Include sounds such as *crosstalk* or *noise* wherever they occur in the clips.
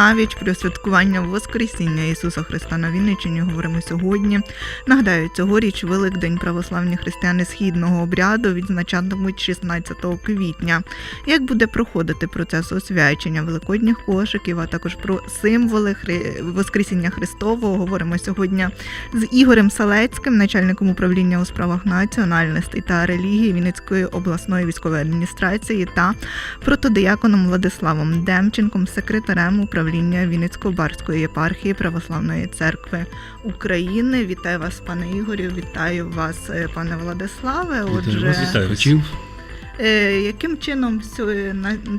Навіть про святкування Воскресіння Ісуса Христа на Вінниччині говоримо сьогодні. Нагадаю, цьогоріч Великдень православні християни східного обряду відзначатимуть 16 квітня. Як буде проходити процес освячення великодніх кошиків, а також про символи Хри... Воскресіння Христового, говоримо сьогодні з Ігорем Салецьким, начальником управління у справах національностей та релігії Вінницької обласної військової адміністрації та протодияконом Владиславом Демченком, секретарем управління Вінницько-Барської єпархії Православної церкви України. Вітаю вас, пане Ігорю. Вітаю вас, е, пане Владиславе. Отже, Хотів. е, яким чином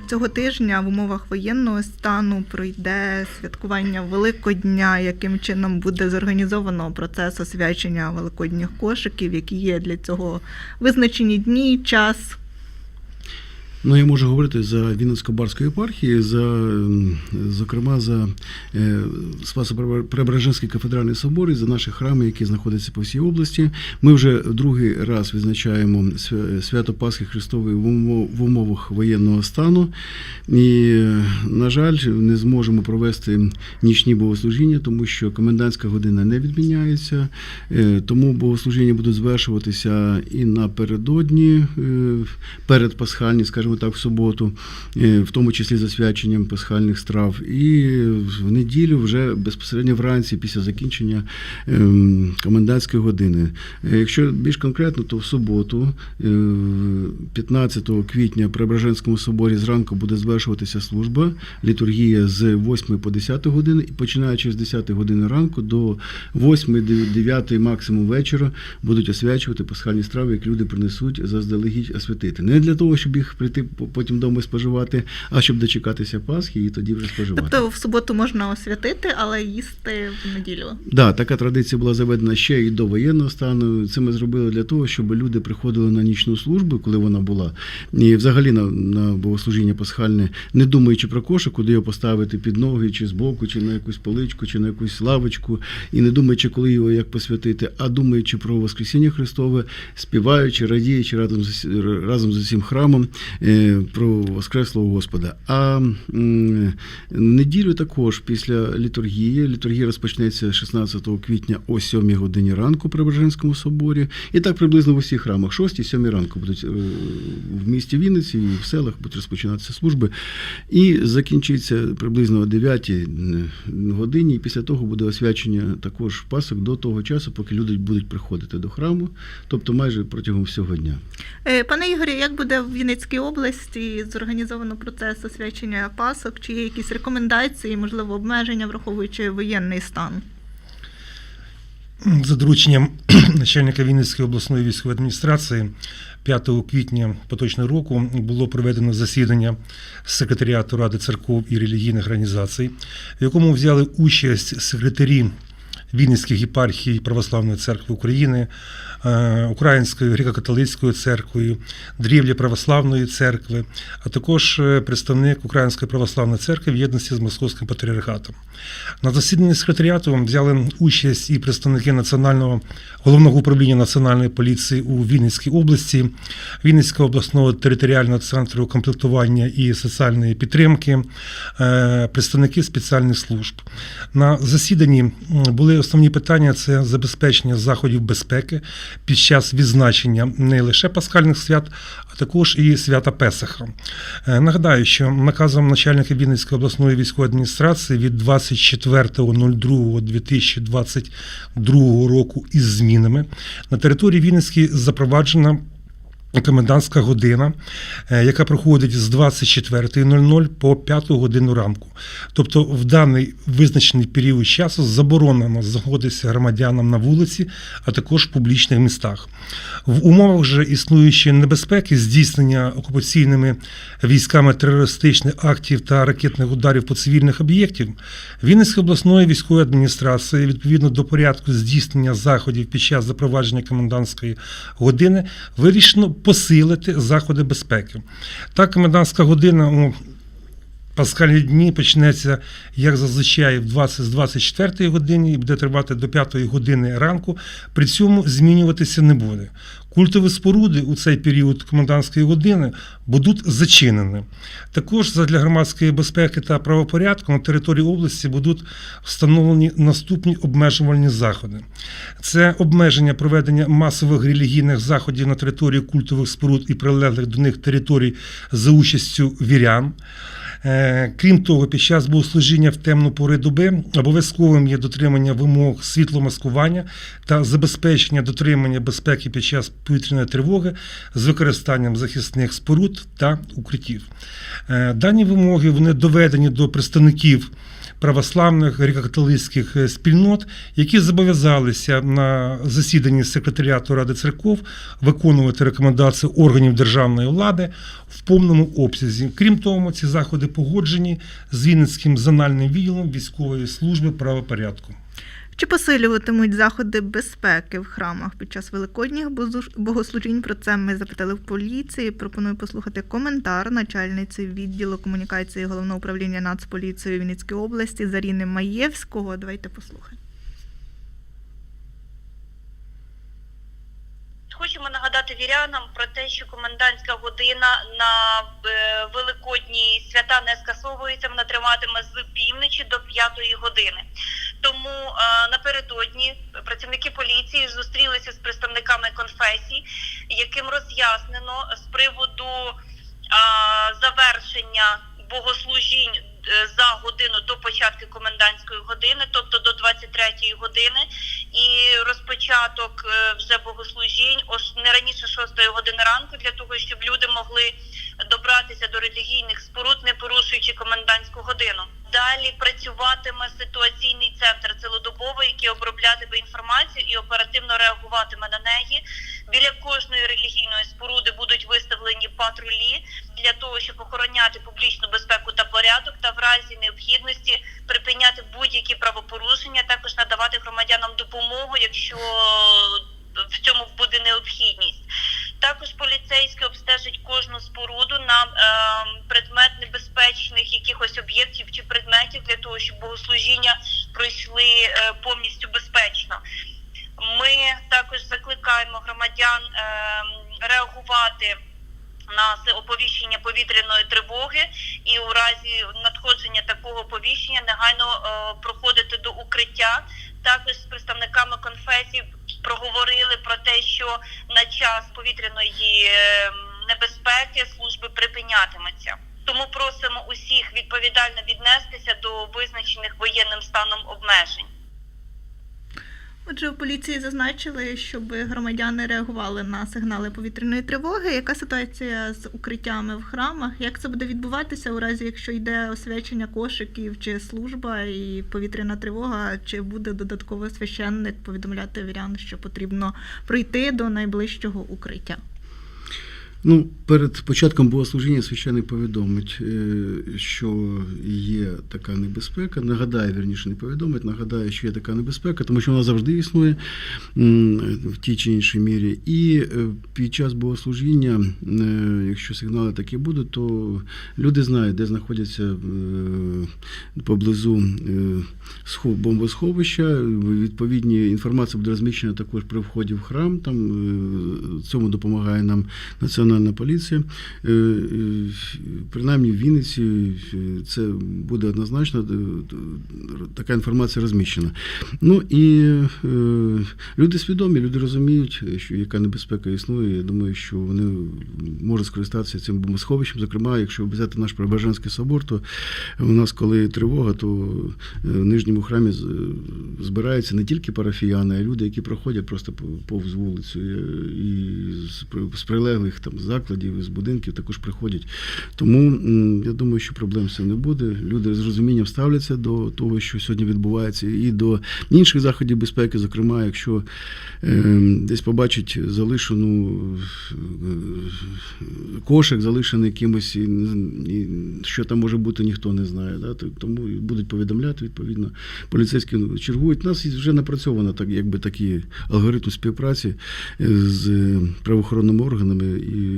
цього тижня в умовах воєнного стану пройде святкування Великодня? Яким чином буде зорганізовано процес освячення великодніх кошиків? Які є для цього визначені дні, час? Ну, я можу говорити за Вінницько-Барську єпархію, за, зокрема, за е, Спасо-Преображенський кафедральний собор і за наші храми, які знаходяться по всій області. Ми вже другий раз відзначаємо свято Пасхи Христової в умовах воєнного стану. І, на жаль, не зможемо провести нічні богослужіння, тому що комендантська година не відміняється. Е, Тому богослужіння будуть звершуватися і напередодні, е, перед пасхальні, скажімо так, в суботу, е, в тому числі за свяченням пасхальних страв. І в неділю вже безпосередньо вранці, після закінчення ем, комендантської години. Е, Якщо більш конкретно, то в суботу, е, 15 квітня при Преображенському соборі зранку буде звершуватися служба, літургія з 8 по 10 години, і починаючи з 10 години ранку до 8-9 максимум вечора будуть освячувати пасхальні страви, як люди принесуть заздалегідь освятити. Не для того, щоб їх прийти потім вдома споживати, а щоб дочекатися Пасхи і тоді вже споживати. Тобто в суботу можна освятити, але їсти в неділю. Да, така традиція була заведена ще і до воєнного стану. Це ми зробили для того, щоб люди приходили на нічну службу, коли вона була, і взагалі на, на богослужіння пасхальне, не думаючи про кошик, куди його поставити під ноги, чи збоку, чи на якусь поличку, чи на якусь лавочку, і не думаючи, коли його як посвятити, а думаючи про Воскресіння Христове, співаючи, радіючи разом з разом з усім храмом е, про Воскреслого Господа. А неділю також після літургії. Літургія розпочнеться 16 квітня о 7 годині ранку при Берженському соборі. І так приблизно в усіх храмах 6-7 ранку будуть е, в місті Вінниці і в селах будуть розпочинатися служби. І закінчиться приблизно о 9 годині. І після того буде освячення також пасок до того часу, поки люди будуть приходити до храму, тобто майже протягом всього дня. Е, Пане Ігорі, як буде в Вінницькій області зорганізовано процес освячення пасок? Чи є якісь рекомендації, можливо, обмеження, враховуючи воєнний стан? За дорученням *clears throat* начальника Вінницької обласної військової адміністрації 5 квітня поточного року було проведено засідання секретаріату Ради церков і релігійних організацій, в якому взяли участь секретарі Вінницьких єпархій Православної церкви України, е, Української греко-католицької церкви, Дрівлі Православної церкви, а також е, представник Української православної церкви в єдності з Московським патріархатом. На засіданні секретаріату взяли участь і представники Національного головного управління Національної поліції у Вінницькій області, Вінницького обласного територіального центру комплектування і соціальної підтримки, е, представники спеціальних служб. На засіданні були основні питання: це забезпечення заходів безпеки під час відзначення не лише пасхальних свят, а також і свята Песаха. Е, Нагадаю, що наказом начальника Вінницької обласної військової адміністрації від 24.02.2022 року із змінами на території Вінницької запроваджена комендантська година, е, яка проходить з 24.00 по 5 годину ранку. Тобто в даний визначений період часу заборонено знаходитися громадянам на вулиці, а також в публічних містах. В умовах же існуючої небезпеки здійснення окупаційними військами терористичних актів та ракетних ударів по цивільних об'єктів, Вінницької обласної військової адміністрації відповідно до порядку здійснення заходів під час запровадження комендантської години вирішено посилити заходи безпеки. Так, комендантська година у Пасхальні дні почнеться, як зазвичай, в 20 з 24 години і буде тривати до 5 години ранку. При цьому змінюватися не буде. Культові споруди у цей період комендантської години будуть зачинені. Також для громадської безпеки та правопорядку на території області будуть встановлені наступні обмежувальні заходи. Це обмеження проведення масових релігійних заходів на території культових споруд і прилеглих до них територій за участю вірян. Е, Крім того, під час богослужіння в темну пори доби обов'язковим є дотримання вимог світломаскування та забезпечення дотримання безпеки під час повітряної тривоги з використанням захисних споруд та укриттів. Е, Дані вимоги вони доведені до представників православних греко-католицьких е, спільнот, які зобов'язалися на засіданні секретаріату Ради церков виконувати рекомендації органів державної влади в повному обсязі. Крім того, ці заходи погоджені з Вінницьким зональним відділом військової служби правопорядку. Чи посилюватимуть заходи безпеки в храмах під час великодніх богослужінь? Про це ми запитали в поліції. Пропоную послухати коментар начальниці відділу комунікації головного управління Нацполіції Вінницької області Заріни Маєвського. Давайте послухаємо. Вірянам про те, що комендантська година на е, великодні свята не скасовується, вона триватиме з півночі до п'ятої години. Тому е, напередодні працівники поліції зустрілися з представниками конфесій, яким роз'яснено з приводу завершення богослужінь за годину до початку комендантської години, тобто до 23-ї години, і розпочаток е, вже богослужінь о ш- не раніше 6 години ранку, для того, щоб люди могли добратися до релігійних споруд, не порушуючи комендантську годину. Далі працюватиме ситуаційний центр цілодобовий, який оброблятиме інформацію і оперативно реагуватиме на неї. Біля кожної релігійної споруди будуть виставлені патрулі для того, щоб охороняти публічну безпеку та порядок, та в разі необхідності припиняти будь-які правопорушення, також надавати громадянам допомогу, якщо в цьому буде необхідність. Також поліцейські обстежать кожну споруду на е, предмет небезпечних якихось об'єктів чи предметів для того, щоб богослужіння пройшли е, повністю безпечно. Ми також закликаємо громадян е, реагувати на це оповіщення повітряної тривоги і у разі надходження такого оповіщення негайно е, проходити до укриття. Також з представниками конфесій проговорили про те, що на час повітряної е, небезпеки служби припинятимуться. Тому просимо усіх відповідально віднестися до визначених воєнним станом обмежень. Отже, у поліції зазначили, щоб громадяни реагували на сигнали повітряної тривоги. Яка ситуація з укриттями в храмах? Як це буде відбуватися у разі, якщо йде освячення кошиків чи служба і повітряна тривога? Чи буде додатково священник повідомляти вірян, що потрібно прийти до найближчого укриття? Ну, перед початком богослужіння священник повідомить, е, що є така небезпека. Нагадає, вірніше, не повідомить, нагадає, що є така небезпека, тому що вона завжди існує в тій чи іншій мірі. І е, під час богослужіння, е, якщо сигнали такі будуть, то люди знають, де знаходяться поблизу бомбосховища. Відповідні інформація буде розміщена також при вході в храм. Там цьому допомагає нам Національна поліція. Е, е, Принаймні в Вінниці е, це буде однозначно така інформація розміщена. Ну і люди свідомі, люди розуміють, що яка небезпека існує. Я думаю, що вони можуть скористатися цим бомбосховищем. Зокрема, якщо взяти наш Преображенський собор, то у нас, коли тривога, то в нижньому храмі збираються не тільки парафіяни, а люди, які проходять просто по- повз вулицю і з прилеглих там закладів, з будинків також приходять. Тому я думаю, що проблем з не буде. Люди з розумінням ставляться до того, що сьогодні відбувається, і до інших заходів безпеки, зокрема, якщо е, десь побачить залишену е, кошик, залишений кимось, і, що там може бути, ніхто не знає. Да? Тому будуть повідомляти відповідно. Поліцейські чергують. У нас вже напрацьовано так, якби такі алгоритм співпраці е, з правоохоронними органами, і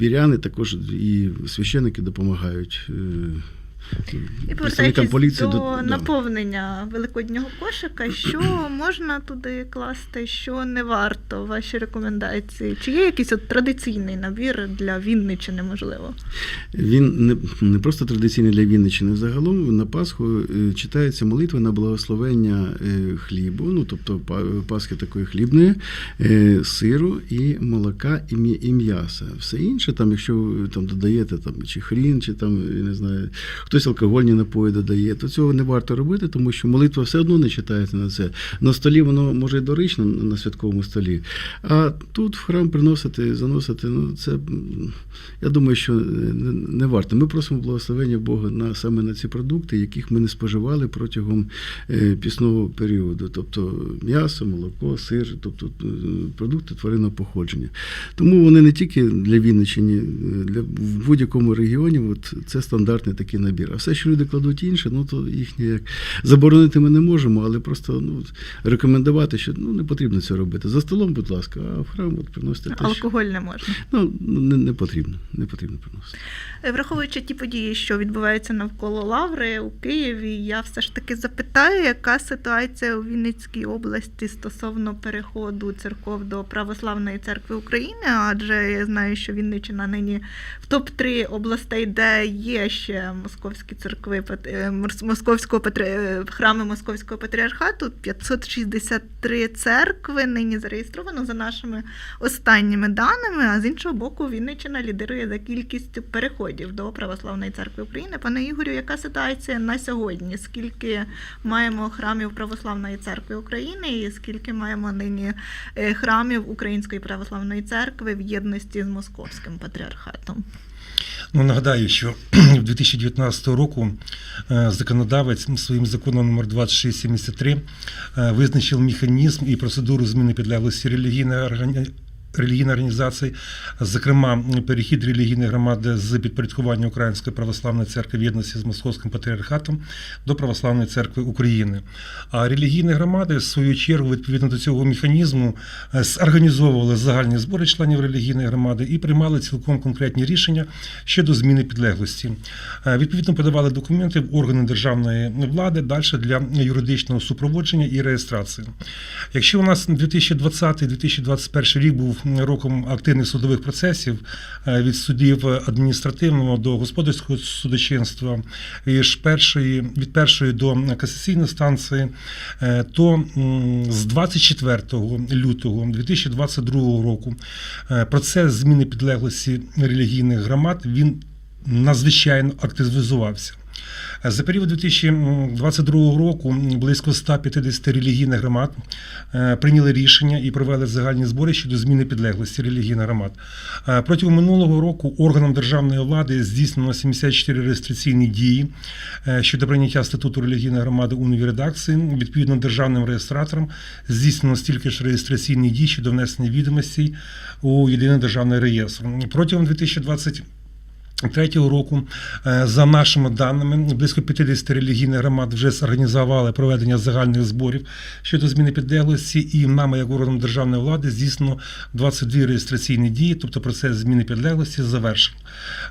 віряни, також і священники допомагають. І повертаючись поліції до да. наповнення великоднього кошика, *clears throat* що можна туди класти, що не варто, ваші рекомендації? Чи є якийсь от традиційний набір для Вінничини, можливо? Він не, не просто традиційний для Вінниччини. Загалом на Пасху е, читається молитва на благословення е, хлібу, ну тобто Пасхи такої хлібної, е, сиру і молока і, і м'яса. Все інше, там, якщо ви там додаєте там, чи хрін, чи там, я не знаю, хтось алкогольні напої додає, то цього не варто робити, тому що молитва все одно не читається на це. На столі воно може й доречно на святковому столі. А тут в храм приносити, заносити, ну це я думаю, що не, не варто. Ми просимо благословення Бога на саме на ці продукти, яких ми не споживали протягом е, пісного періоду, тобто м'ясо, молоко, сир, тобто е, продукти тваринного походження. Тому вони не тільки для Вінниччини, е, для в будь-якому регіоні, от це стандартний такий набір. А все, що люди кладуть інше, ну то їхнє як заборонити ми не можемо, але просто ну рекомендувати, що ну не потрібно це робити. За столом, будь ласка, а в храм от приносите те, Алкоголь не можна. ну не, не потрібно, не потрібно приносити. Е, Враховуючи ті події, що відбуваються навколо Лаври у Києві, я все ж таки запитаю, яка ситуація у Вінницькій області стосовно переходу церков до Православної церкви України, адже я знаю, що Вінниччина нині в топ-3 областей, де є ще московські церкви, пат- е, мос- московського е, храми Московського патріархату. 563 церкви нині зареєстровано за нашими останніми даними. А з іншого боку, Вінниччина лідирує за кількістю переходів до Православної церкви України. Пане Ігорю, яка ситуація на сьогодні? Скільки маємо храмів Православної церкви України, і скільки маємо нині е, храмів Української православної церкви в єдності з Московським патріархатом? Ну, нагадаю, що *clears throat* 2019 року е, законодавець своїм законом номер 2673 е, визначив механізм і процедуру зміни підлеглості релігійної органі- релігійної організації, зокрема, перехід релігійної громади з підпорядкування Української православної церкви в єдності з Московським патріархатом до Православної церкви України. А релігійні громади, в свою чергу, відповідно до цього механізму, е, зорганізовували загальні збори членів релігійної громади і приймали цілком конкретні рішення щодо зміни підлеглості. Е, Відповідно, подавали документи в органи державної влади далі для юридичного супроводження і реєстрації. Якщо у нас 2020-2021 рік був роком активних судових процесів е, від судів адміністративного до господарського судочинства, ж першої від першої до касаційної станції, е, то з 24 лютого 2022 року е, процес зміни підлеглості релігійних громад він надзвичайно активізувався. За період 2022 року близько 150 релігійних громад е, прийняли рішення і провели загальні збори щодо зміни підлеглості релігійних громад. Е, Протягом минулого року органам державної влади здійснено 74 реєстраційні дії е, щодо прийняття статуту релігійної громади у новій редакції. Відповідно державним реєстраторам здійснено стільки ж реєстраційних дій щодо внесення відомостей у єдиний державний реєстр. Протягом 2020 Третього року, е, за нашими даними, близько 50 релігійних громад вже зорганізували проведення загальних зборів щодо зміни підлеглості, і нами, як органом державної влади, здійснено 22 реєстраційні дії, тобто процес зміни підлеглості завершено.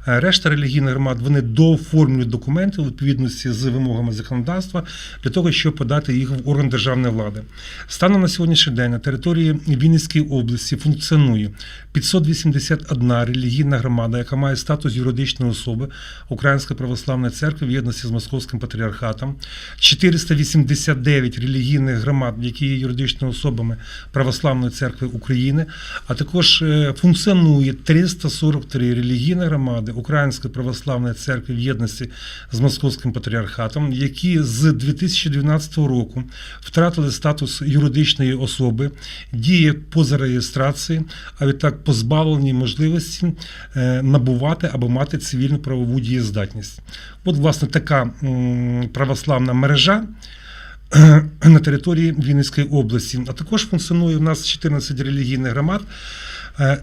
Е, Решта релігійних громад вони дооформлюють документи у відповідності з вимогами законодавства для того, щоб подати їх в орган державної влади. Станом на сьогоднішній день на території Вінницької області функціонує 581 релігійна громада, яка має статус юридичної особи Української православної церкви в єдності з Московським патріархатом, 489 релігійних громад, які є юридичними особами Православної церкви України, а також е, функціонує 343 релігійні громади Української православної церкви в єдності з Московським патріархатом, які з 2012 року втратили статус юридичної особи, діє поза реєстрацією, а відтак позбавлені можливості е, набувати або мати цивільну правову дієздатність. От, власне, така православна мережа. *clears throat* На території Вінницької області, а також функціонує у нас 14 релігійних громад,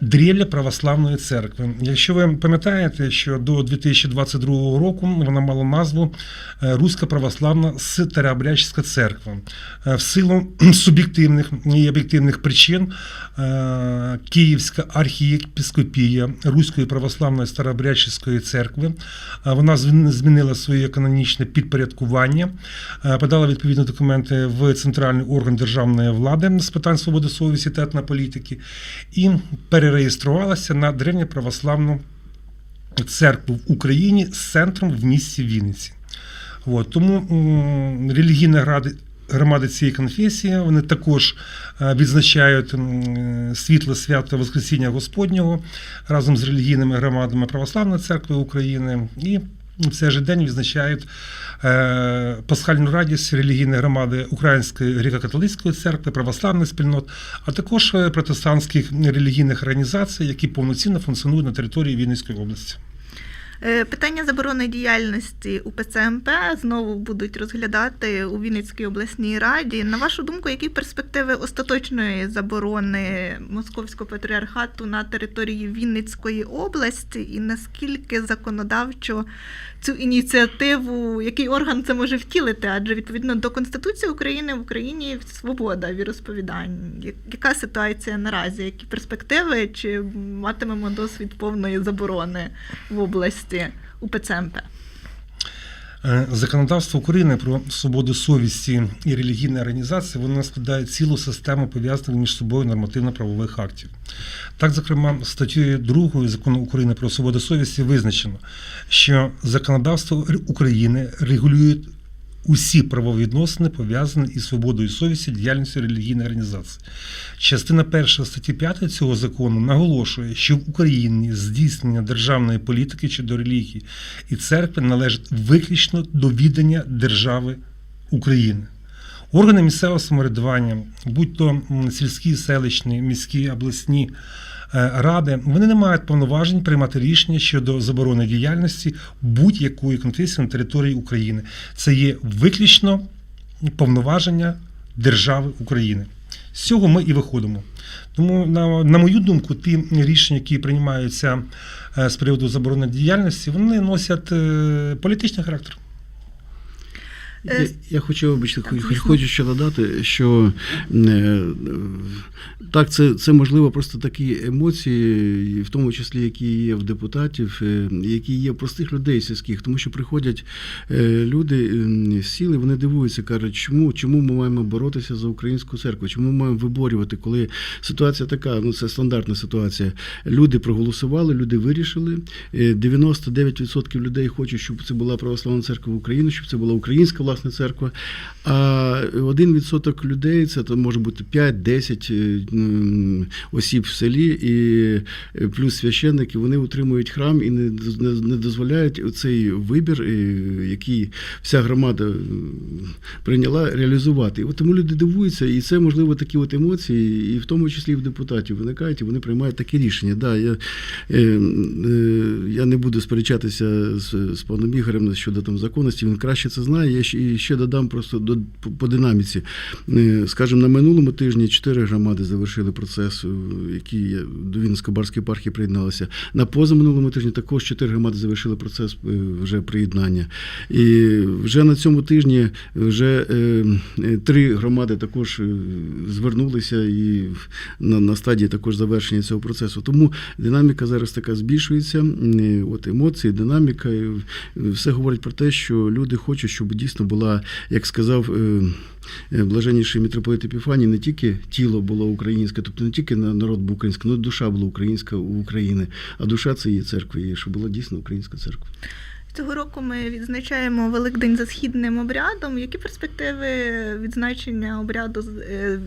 древля православної церкви. Якщо ви пам'ятаєте, що до 2022 року вона мала назву е, Руська православна Старообрядчська церква. Е, В силу *clears throat* суб'єктивних і об'єктивних причин е, Київська архієпископія Руської православної Старообрядчської церкви е, вона змінила своє канонічне підпорядкування, е, подала відповідні документи в центральний орган державної влади з питань свободи совісті та етнополітики і перереєструвалася на древньоправославну церкву в Україні з центром в місті Вінниці. От, тому м, релігійні гради. Громади цієї конфесії вони також е, відзначають світле свято Воскресіння Господнього разом з релігійними громадами Православної церкви України і в цей же день відзначають е, пасхальну радість релігійної громади Української греко-католицької церкви, православних спільнот, а також е, протестантських релігійних організацій, які повноцінно функціонують на території Вінницької області. Е, Питання заборони діяльності УПЦ МП знову будуть розглядати у Вінницькій обласній раді. На вашу думку, які перспективи остаточної заборони московського патріархату на території Вінницької області, і наскільки законодавчо цю ініціативу, який орган це може втілити? Адже відповідно до Конституції України в Україні свобода віросповідань. Яка ситуація наразі? Які перспективи? Чи матимемо досвід повної заборони в області УПЦ МП? Е, Законодавство України про свободу совісті і релігійні організації воно складає цілу систему пов'язаних між собою нормативно-правових актів. Так, зокрема, статтею 2 закону України про свободу совісті визначено, що законодавство України регулює усі правовідносини, пов'язані із свободою совісті діяльністю релігійної організації. Частина 1 статті 5 цього закону наголошує, що в Україні здійснення державної політики щодо релігії і церкви належить виключно до відання держави України. Органи місцевого самоврядування, будь то сільські, селищні, міські, обласні ради, вони не мають повноважень приймати рішення щодо заборони діяльності будь-якої конфесії на території України. Це є виключно повноваження держави України. З цього ми і виходимо. Тому, на, на мою думку, ті рішення, які приймаються е, з приводу заборони діяльності, вони носять е, політичний характер. Е, Я, я хочу, вибачте, хоч- хочу ще додати, що е, так, це, це можливо просто такі емоції, в тому числі, які є в депутатів, е, які є в простих людей сільських, тому що приходять люди, сіли, вони дивуються, кажуть, чому, чому ми маємо боротися за українську церкву, чому ми маємо виборювати, коли ситуація така, ну це стандартна ситуація. Люди проголосували, люди вирішили. Е, 99% людей хочуть, щоб це була православна церква України, щоб це була українська власна церква. А 1% людей це то може бути 5-10 е, осіб в селі, і е, плюс священники, вони утримують храм і не, не, дозволяють цей вибір, е, який вся громада прийняла, реалізувати. От тому люди дивуються, і це можливо такі от емоції, і в тому числі і в депутатів виникають, і вони приймають такі рішення. Да, я, я не буду сперечатися з, з паном Ігорем щодо там законності, він краще це знає. Я ще, і ще додам просто до, по, динаміці. Е, Скажімо, на минулому тижні чотири громади завершили процес, е, який до Вінницько-Барської епархії приєдналися. На позаминулому тижні також чотири громади завершили процес е, вже приєднання. І вже на цьому тижні вже три громади також звернулися і на, на стадії також завершення цього процесу. Тому динаміка зараз така збільшується. От емоції, динаміка, все говорить про те, що люди хочуть, щоб дійсно була, як сказав. е, е, Блаженніший митрополит Епіфаній, не тільки тіло було українське, тобто не тільки народ був український, але душа була українська у України. А душа це є що була дійсно українська церква. Цього року ми відзначаємо Великдень за східним обрядом. Які перспективи відзначення обряду е,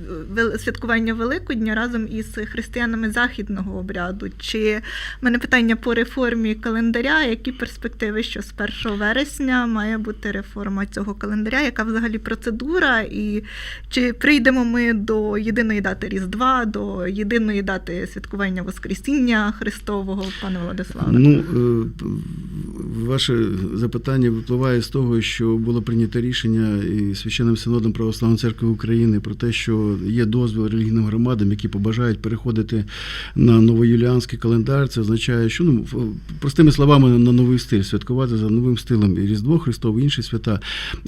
святкування Великодня разом із християнами західного обряду? Чи в мене питання по реформі календаря? Які перспективи, що з 1 вересня має бути реформа цього календаря? Яка взагалі процедура? І чи прийдемо ми до єдиної дати Різдва, до єдиної дати святкування Воскресіння Христового, пане Владиславе? Ну, е, ваше запитання випливає з того, що було прийнято рішення і священним синодом Православної церкви України про те, що є дозвіл релігійним громадам, які побажають переходити на новоюліанський календар. Це означає, що ну простими словами на новий стиль святкувати за новим стилем і Різдво Христове, інші свята.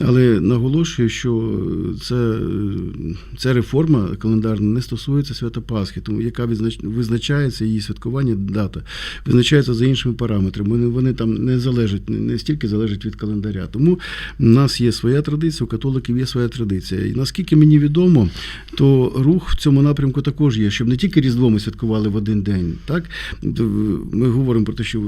Але наголошую, що це, ця реформа календарна не стосується свята Пасхи, тому яка визначається її святкування дата, визначається за іншими параметрами. Вони там не залежать, не- стільки залежать від календаря. Тому в нас є своя традиція, у католиків є своя традиція. І наскільки мені відомо, то рух в цьому напрямку також є, щоб не тільки Різдво ми святкували в один день. Так ми говоримо про те, що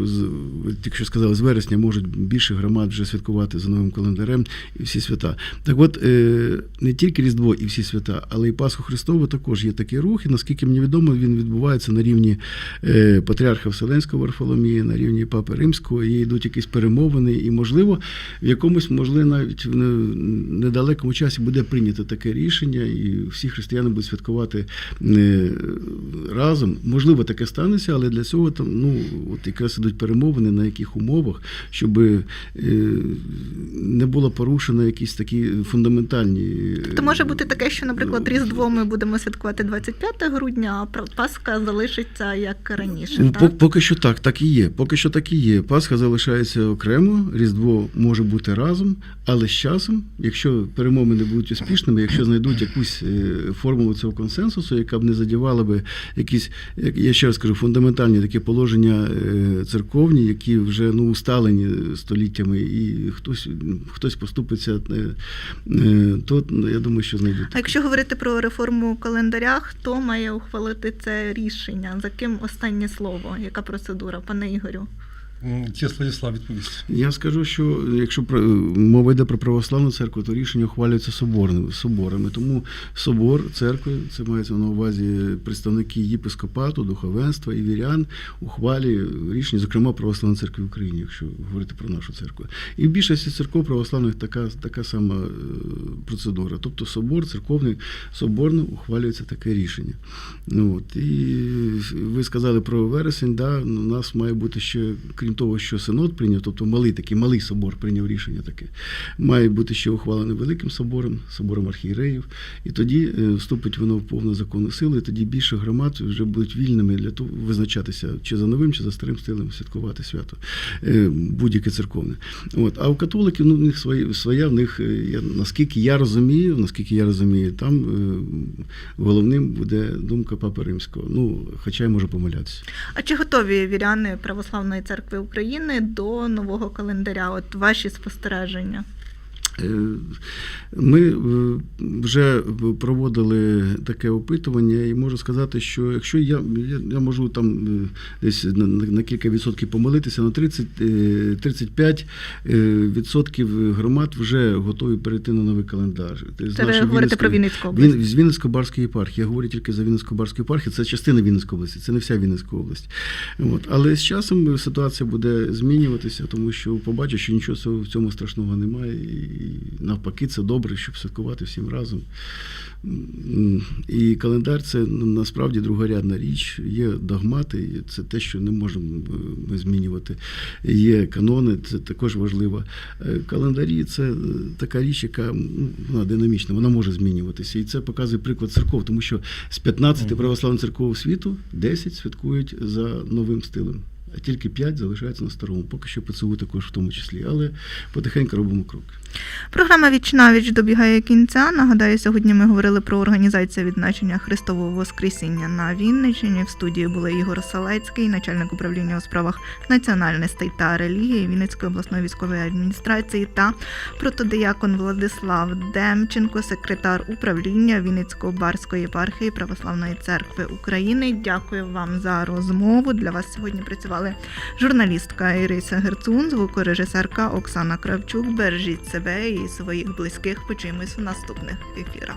тільки що сказали, з вересня можуть більше громад вже святкувати за новим календарем і всі свята. Так от е, не тільки Різдво і всі свята, але і Пасху Христову також є такий рух, і наскільки мені відомо, він відбувається на рівні е, патріарха Вселенського Варфоломія, на рівні Папи Римського, і йдуть якісь перемовини, і можливо, в якомусь, можливо, навіть в недалекому часі буде прийнято таке рішення, і всі християни будуть святкувати е, разом. Можливо, таке станеться, але для цього там ну от якраз ідуть перемовини, на яких умовах, щоб е, не було порушено якісь такі фундаментальні. е, То може бути таке, що, наприклад, Різдво ми будемо святкувати 25 грудня, а Пасха залишиться як раніше. Ну, так? Поки що так, так і є. Поки що так і є. Пасха залишається окремо, Різдво може бути разом, але з часом, якщо перемовини будуть успішними, якщо знайдуть якусь е, формулу цього консенсусу, яка б не задівала би якісь, як я ще раз кажу, фундаментальні такі положення е, церковні, які вже ну усталені століттями, і хтось хтось поступиться, е, то ну, я думаю, що знайдуть. А якщо говорити про реформу календаря, хто має ухвалити це рішення? За ким останнє слово? Яка процедура, пане Ігорю? М, Владислав відповість. Я скажу, що якщо про- мова йде про православну церкву, то рішення ухвалюється соборними соборами. Тому собор церкви, це мається на увазі представники єпископату, духовенства і вірян, ухвалює рішення, зокрема православної церкви в Україні, якщо говорити про нашу церкву. І в більшості церков православних така, така сама е, процедура. Тобто собор, церковний соборно ухвалюється таке рішення. Ну, от. І ви сказали про вересень, да, у нас має бути ще, крім того, що синод прийняв, тобто малий такий малий собор прийняв рішення таке, має бути ще ухвалений великим собором, собором архієреїв, і тоді е, вступить воно в повну законну силу, і тоді більше громад вже будуть вільними для того визначатися чи за новим, чи за старим стилем святкувати свято е, будь-яке церковне. От. А у католиків ну, в них свої, своя, в них, е, я, наскільки я розумію, наскільки я розумію, там головним буде думка Папи Римського. Ну, хоча й може помилятися. А чи готові віряни Православної церкви України до нового календаря? От ваші спостереження? Е, Ми е, вже проводили таке опитування, і можу сказати, що якщо я, я, я можу там е, десь на, на на кілька відсотків помилитися, на 30, е, 35 е, відсотків громад вже готові перейти на новий календар. З Це ви говорите про Вінницьку область. Він, з Вінницько-Барської єпархії. Я говорю тільки за Вінницько-Барську єпархію. Це частина Вінницької області, це не вся Вінницька область. От. Але з часом ситуація буде змінюватися, тому що побачу, що нічого в цьому страшного немає. І навпаки, це добре, щоб святкувати всім разом. І календар це насправді другорядна річ. Є догмати, це те, що не можемо е, ми змінювати. Є канони, це також важливо. Е, Календарі це е, така річ, яка вона динамічна, вона може змінюватися. І це показує приклад церков, тому що з 15 православних церков світу 10 святкують за новим стилем. А тільки 5 залишаються на старому. Поки що ПЦУ також в тому числі, але потихеньку робимо крок. Програма «Віч на віч» добігає кінця. Нагадаю, сьогодні ми говорили про організацію відзначення Христового Воскресіння на Вінниччині. В студії були Ігор Салецький, начальник управління у справах національностей та релігії Вінницької обласної військової адміністрації та протодиякон Владислав Демченко, секретар управління Вінницької барської єпархії Православної церкви України. Дякую вам за розмову. Для вас сьогодні працювали журналістка Іриса Герцун, звукорежисерка Оксана Кравчук. Бережіть себе і своїх близьких. Почуємось в наступних ефірах.